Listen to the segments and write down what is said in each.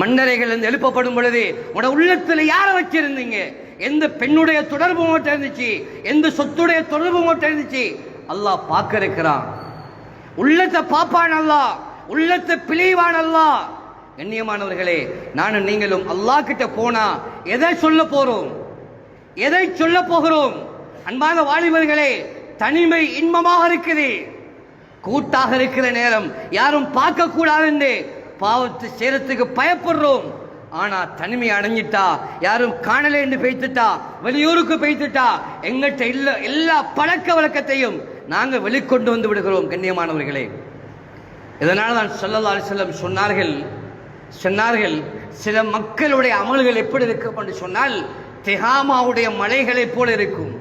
மன்னரைகள் எழுப்பப்படும் பொழுது உட உள்ளத்துல யாரை வச்சிருந்தீங்க? எந்த பெண்ணுடைய தொடர்பு மட்டும் இருந்துச்சு? எந்த சொத்துடைய தொடர்பு மட்டும் இருந்துச்சு? அல்லாஹ் பார்க்க இருக்கிறான் உள்ளத்தை பாப்பான் அல்லாஹ். உள்ளத்தை பிழைவான் அல்லாஹ். கண்ணியமானவர்களே நானும் நீங்களும் அல்லாஹ் கிட்ட போனா எதை சொல்ல போறோம்? எதை சொல்ல போகிறோம்? அன்பான வாலிபர்களே தனிமை இன்பமாக இருக்குது. கூட்டாக இருக்கிற நேரம் யாரும் பார்க்க கூடாது என்று பாவத்தை சேரத்துக்கு பயப்படுறோம். ஆனா தனிமை அடைஞ்சிட்டா யாரும் காணலை என்று பேய்த்துட்டா வெளியூருக்கு பேய்த்துட்டா எங்கிட்ட இல்ல எல்லா பழக்க வழக்கத்தையும் நாங்கள் வெளிக்கொண்டு வந்து விடுகிறோம் கண்ணியமானவர்களே. இதனால் தான் ஸல்லல்லாஹு செல்லம் சொன்னார்கள் சொன்னார்கள் சில மக்களுடைய அமல்கள் எப்படி இருக்கும் என்று சொன்னால் திகாமாவுடைய மலைகளைப் போல இருக்கும்.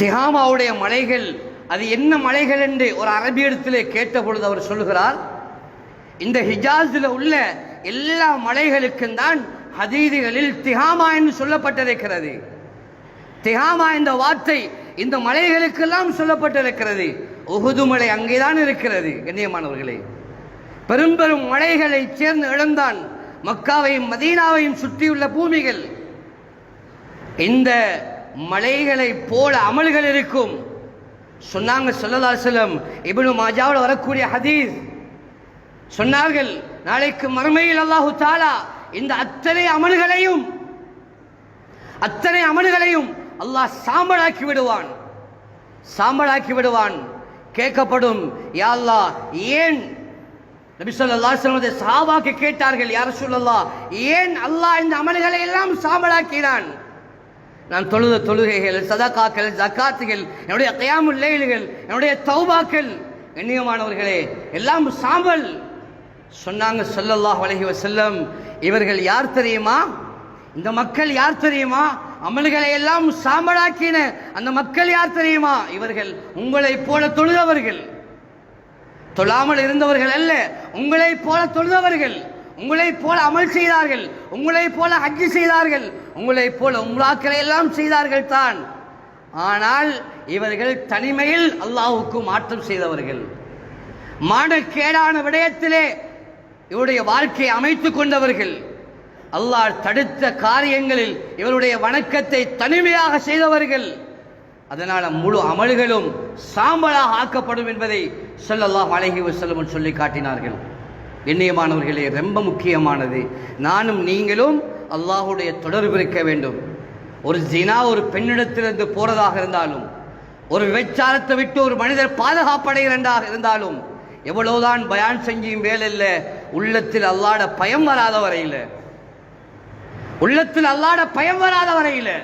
திகாமாவுடைய மலைகள் அது என்ன மலைகள் என்று ஒரு அரபியிடத்திலே கேட்ட பொழுது அவர் சொல்லுகிறார் இந்த ஹிஜாஸில் உள்ள எல்லா மலைகளுக்கும் தான் ஹதீதுகளில் திகாமா என்று சொல்லப்பட்டிருக்கிறது. திகாமா என்ற வார்த்தை இந்த மலைகளுக்கெல்லாம் சொல்லப்பட்டிருக்கிறது. உகுது மலை அங்கேதான் இருக்கிறது கண்ணியமானவர்களே. பெரும் பெரும் மலைகளை சேர்ந்து இழந்தான் மக்காவையும் மதீனாவையும் சுற்றியுள்ள பூமிகள். இந்த மலைகளை போல அமல்கள் இருக்கும். சொன்னாங்க சொல்லலா செல்லம் இபனு மாஜாவில் வரக்கூடிய ஹதீஸ். சொன்னார்கள் நாளைக்கு மறுமையில் அல்லாஹு தாலா இந்த அத்தனை அமல்களையும் அத்தனை அமல்களையும் அல்லாஹ் சாம்பலாக்கி விடுவான். சாம்பலாக்கி விடுவான். கேட்கப்படும் யா ஏன்? நபி ஸல்லல்லாஹு அலைஹி கேட்டார்கள் யார் சொல்லல்லா ஏன் அல்லாஹ் இந்த அமல்களை எல்லாம் சாம்பலாக்கினான்? நான் தொழுத தொழுகைகள் சதகாக்கள் ஜக்காத்துகள் என்னுடைய கயாமுல் என்னுடைய தௌபாக்கள் கண்ணியமானவர்களே எல்லாம் சாம்பல். சொன்னாங்க சொல்லல்லாஹ் வலகி வசல்லம் இவர்கள் யார் தெரியுமா? இந்த மக்கள் யார் தெரியுமா? அமல்களை எல்லாம் சாம்பலாக்கின அந்த மக்கள் யார் தெரியுமா? இவர்கள் உங்களைப் போல தொழுதவர்கள். தொழாமல் இருந்தவர்கள் அல்ல உங்களைப் போல தொழுதவர்கள். உங்களைப் போல அமல் செய்தார்கள் உங்களை போல ஹஜ்ஜு செய்தார்கள் உங்களைப் போல உம்ராக்களை எல்லாம் செய்தார்கள் தான். ஆனால் இவர்கள் தனிமையில் அல்லாஹுக்கு மாற்றம் செய்தவர்கள். மானக்கேடான விடயத்திலே இவருடைய வாழ்க்கையை அமைத்துக் கொண்டவர்கள். அல்லாஹ் தடுத்த காரியங்களில் இவருடைய வணக்கத்தை தனிமையாக செய்தவர்கள். அதனால முழு அமல்களும் சாம்பலாக ஆக்கப்படும் என்பதை ஸல்லல்லாஹு அழகி வஸல்லம் சொல்லி காட்டினார்கள். எண்ணியமானவர்களே ரொம்ப முக்கியமானது. நானும் நீங்களும் அல்லாஹுடைய தொடர்பு இருக்க வேண்டும். ஒரு ஜினா ஒரு பெண்ணிடத்திலிருந்து போறதாக இருந்தாலும் ஒரு விபச்சாரத்தை விட்டு ஒரு மனிதர் பாதுகாப்படைகிறதாக இருந்தாலும் எவ்வளவுதான் பயான் செஞ்சியும் வேலையில்ல உள்ளத்தில் அல்லாட பயம் வராத வரையில். உள்ளத்தில் அல்லாட பயம் வராத வரையில்.